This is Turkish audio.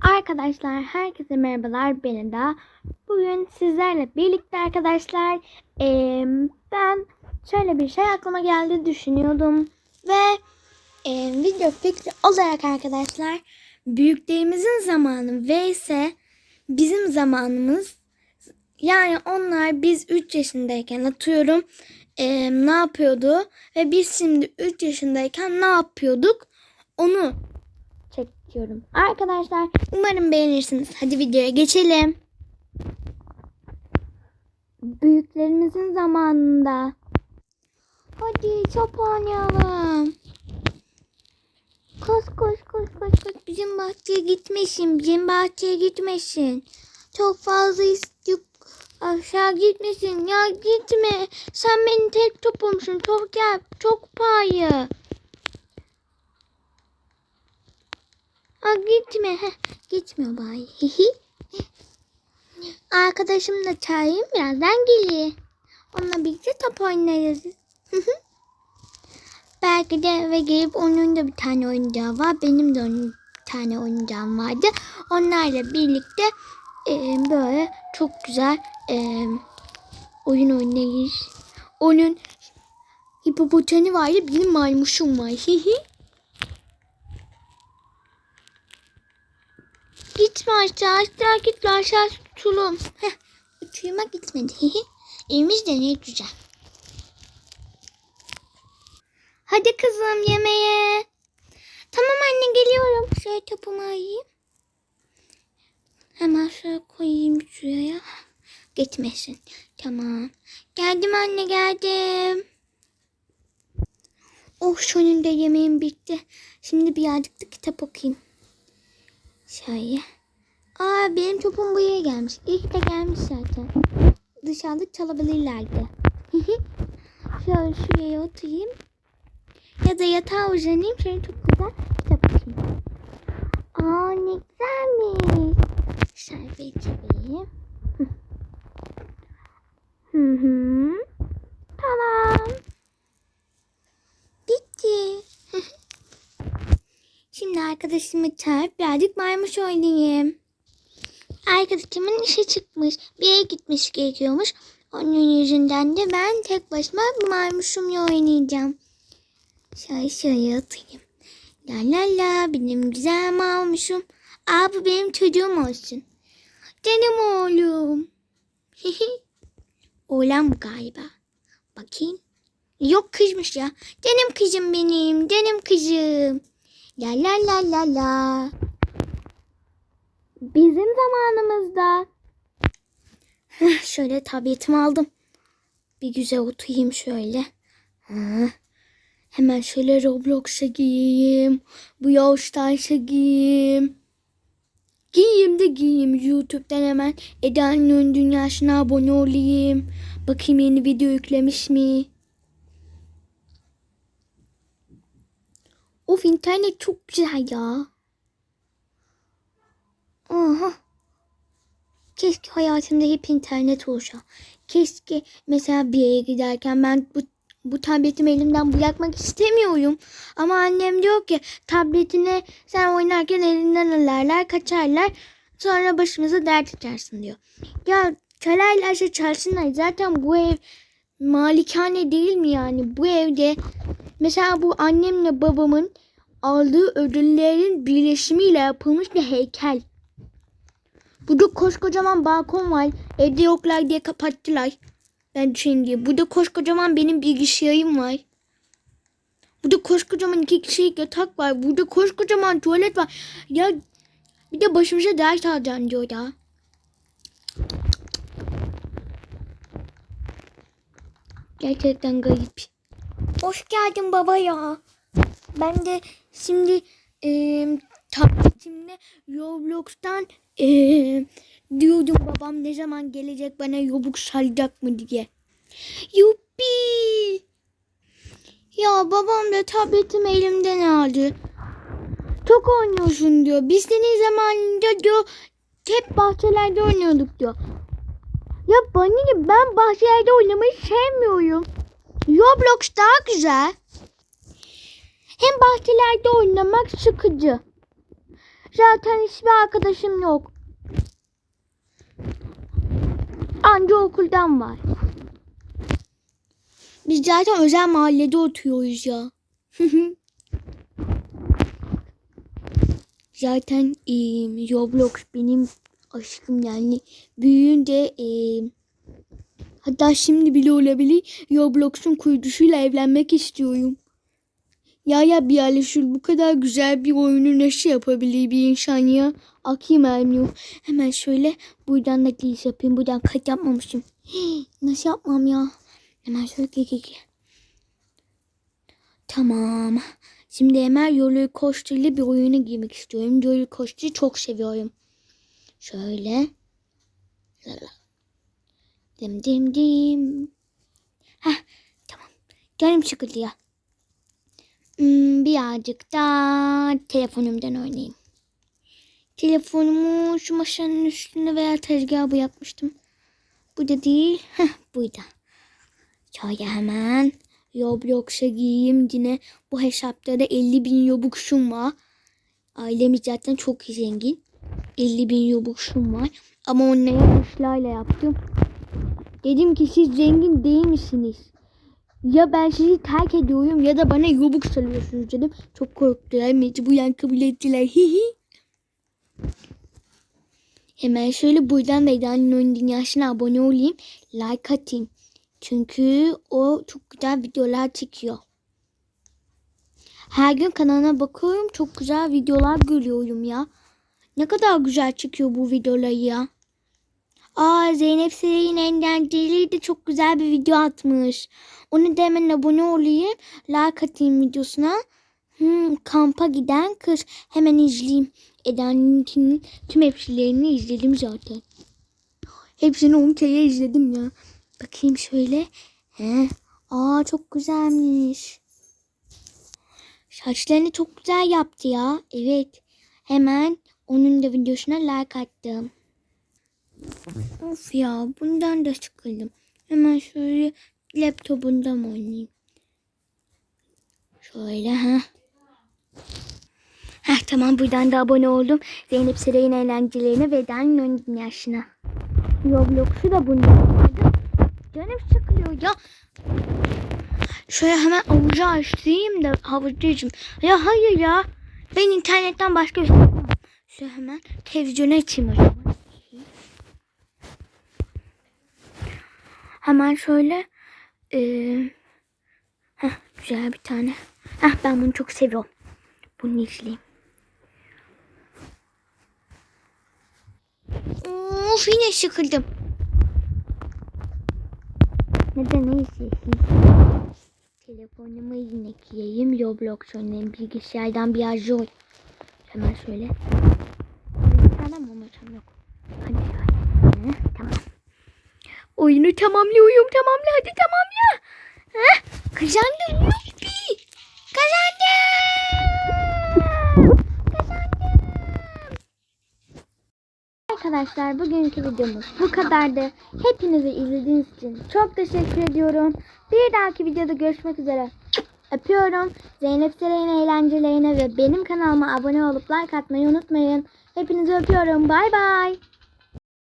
Arkadaşlar herkese merhabalar ben Eda. Bugün sizlerle birlikte arkadaşlar eee, ben şöyle bir şey aklıma geldi düşünüyordum ve eee, video fikri olarak arkadaşlar büyüklerimizin zamanı ve ise bizim zamanımız yani onlar biz 3 yaşındayken atıyorum eee, ne yapıyordu ve biz şimdi 3 yaşındayken ne yapıyorduk onu çekiyorum. Arkadaşlar umarım beğenirsiniz. Hadi videoya geçelim. Büyüklerimizin zamanında. Hadi top oynayalım. Koş koş koş koş koş. Bizim bahçeye gitmesin. Bizim bahçeye gitmesin. Çok fazla isteyip aşağı gitmesin. Ya gitme. Sen benim tek topumsun. Top gel. Çok payı. Aa, gitme. Heh, gitmiyor bari. Hihi. Arkadaşım da çağırayım birazdan geliyor. Onunla birlikte top oynarız. Belki de eve gelip onun da bir tane oyuncağı var. Benim de onun bir tane oyuncağım vardı. Onlarla birlikte e, böyle çok güzel e, oyun oynarız. Onun hipopotami vardı. Benim maymuşum var. Gitme aşağı aşağı gitme aşağı tutulum. Heh, uçuyuma gitmedi. Evimiz de ne güzel. Hadi kızım yemeğe. Tamam anne geliyorum. Şöyle topumu alayım. Hemen şöyle koyayım şuraya. Gitmesin. Tamam. Geldim anne geldim. Oh sonunda yemeğim bitti. Şimdi birazcık da kitap okuyayım. Şöyle. Aa benim topum buraya gelmiş. İlk de gelmiş zaten. Dışarıda çalabilirlerdi. Şöyle şuraya oturayım. Ya da yatağa uzanayım. Şöyle çok güzel kitap okuyayım. Aa ne güzelmiş. Şöyle bir içeyim. Hı hı. Tamam. Bitti. Şimdi arkadaşımı çağırıp birazcık maymuş oynayayım. Arkadaşımın işe çıkmış. Bir yere gitmiş gerekiyormuş. Onun yüzünden de ben tek başıma maymuşumla oynayacağım. Şöyle şöyle atayım. La la la benim güzel maymuşum. Aa bu benim çocuğum olsun. Canım oğlum. Oğlan bu galiba. Bakayım. Yok kızmış ya. Canım kızım benim. Canım kızım. La la la la la. Bizim zamanımızda. Heh, şöyle tabletimi aldım. Bir güzel oturayım şöyle. Ha. Hemen şöyle Roblox'a gireyim. Bu Yavuştaş'a gireyim. Giyeyim de giyeyim. YouTube'dan hemen Eda'nın dünyasına abone olayım. Bakayım yeni video yüklemiş mi? Of internet çok güzel ya. Aha. Keşke hayatımda hep internet olsa. Keşke mesela bir yere giderken ben bu, bu tabletimi elimden bırakmak istemiyorum. Ama annem diyor ki tabletini sen oynarken elinden alırlar kaçarlar. Sonra başımıza dert açarsın diyor. Ya çalarlarsa çalsınlar. Zaten bu ev malikane değil mi yani? Bu evde mesela bu annemle babamın aldığı ödüllerin birleşimiyle yapılmış bir heykel. Burada koskocaman balkon var. Evde yoklar diye kapattılar. Ben düşeyim diye. Burada koskocaman benim bilgisayarım var. Burada koskocaman iki kişilik yatak var. Burada koskocaman tuvalet var. Ya bir de başımıza ders alacaksın diyor ya. Gerçekten garip. Hoş geldin baba ya. Ben de şimdi e, tabletimle Roblox'tan e, diyordum babam ne zaman gelecek bana Robux salacak mı diye. Yuppi. Ya babam da tabletimi elimden aldı. Çok oynuyorsun diyor. Biz senin zamanında diyor hep bahçelerde oynuyorduk diyor. Ya bana ben bahçelerde oynamayı sevmiyorum. Roblox daha güzel. Hem bahçelerde oynamak sıkıcı. Zaten hiçbir arkadaşım yok. Anca okuldan var. Biz zaten özel mahallede oturuyoruz ya. zaten e, Roblox benim aşkım yani. Büyüyünce e, hatta şimdi bile olabilir Roblox'un kurucusuyla evlenmek istiyorum. Ya ya bir Alişul bu kadar güzel bir oyunu nasıl yapabilir bir insan ya? Akayım ermiyor. Hemen şöyle buradan da giriş yapayım. Buradan kat yapmamışım. Nasıl yapmam ya? Hemen şöyle gel gel gel. Tamam. Şimdi hemen roller coaster'lı bir oyuna girmek istiyorum. Roller coaster'ı çok seviyorum. Şöyle. Dim dim dim. Heh tamam. Canım sıkıldı ya. Hmm, birazcık da telefonumdan oynayayım. Telefonumu şu masanın üstüne veya tezgaha bırakmıştım. Bu da değil. Heh, buydu. Şöyle hemen Roblox'a gireyim yine. Bu hesapta da 50 bin Robux'um var. Ailemiz zaten çok zengin. 50 bin Robux'um var. Ama onları kuşlarla yaptım. Dedim ki siz zengin değil misiniz? Ya ben sizi terk ediyorum ya da bana Robux alıyorsunuz dedim. Çok korktular. Mecburen kabul ettiler. Hihi. Hemen şöyle buradan da İdani'nin oyun dünyasına abone olayım. Like atayım. Çünkü o çok güzel videolar çekiyor. Her gün kanalına bakıyorum. Çok güzel videolar görüyorum ya. Ne kadar güzel çekiyor bu videoları ya. Aa Zeynep Seray'ın eğlenceli de çok güzel bir video atmış. Onu da hemen abone olayım. Like atayım videosuna. Hmm, kampa giden kız. Hemen izleyeyim. Eda'nınkinin tüm hepsilerini izledim zaten. Hepsini 10 kere izledim ya. Bakayım şöyle. He. Aa çok güzelmiş. Saçlarını çok güzel yaptı ya. Evet. Hemen onun da videosuna like attım. Of ya bundan da sıkıldım. Hemen şöyle laptopunda mı oynayayım? Şöyle ha. Heh tamam buradan da abone oldum. Zeynep Seray'ın eğlencelerine ve Dani'nin oyun dünyasına. Roblox'u da bundan vardı. Canım sıkılıyor ya. Şöyle hemen avucu açayım da havucucum. Ya hayır ya. Ben internetten başka bir şey yapamam. Şöyle hemen televizyonu açayım o Hemen şöyle eee heh, güzel bir tane. Heh, ben bunu çok seviyorum. Bunu izleyeyim. Of yine sıkıldım. Neden neyse. Telefonumu yine gireyim. Roblox oynayayım. Bilgisayardan biraz zor. Hemen şöyle. Bilgisayardan mı maçam yok. Hadi şöyle. Heh, tamam. Oyunu tamamlıyorum. Tamamla hadi tamamla. Heh, kazandım. Yuppi. Kazandım. Kazandım. Arkadaşlar bugünkü videomuz bu kadardı. Hepinizi izlediğiniz için çok teşekkür ediyorum. Bir dahaki videoda görüşmek üzere. Öpüyorum. Zeynep Seray'ın eğlencelerine ve benim kanalıma abone olup like atmayı unutmayın. Hepinizi öpüyorum. Bay bay.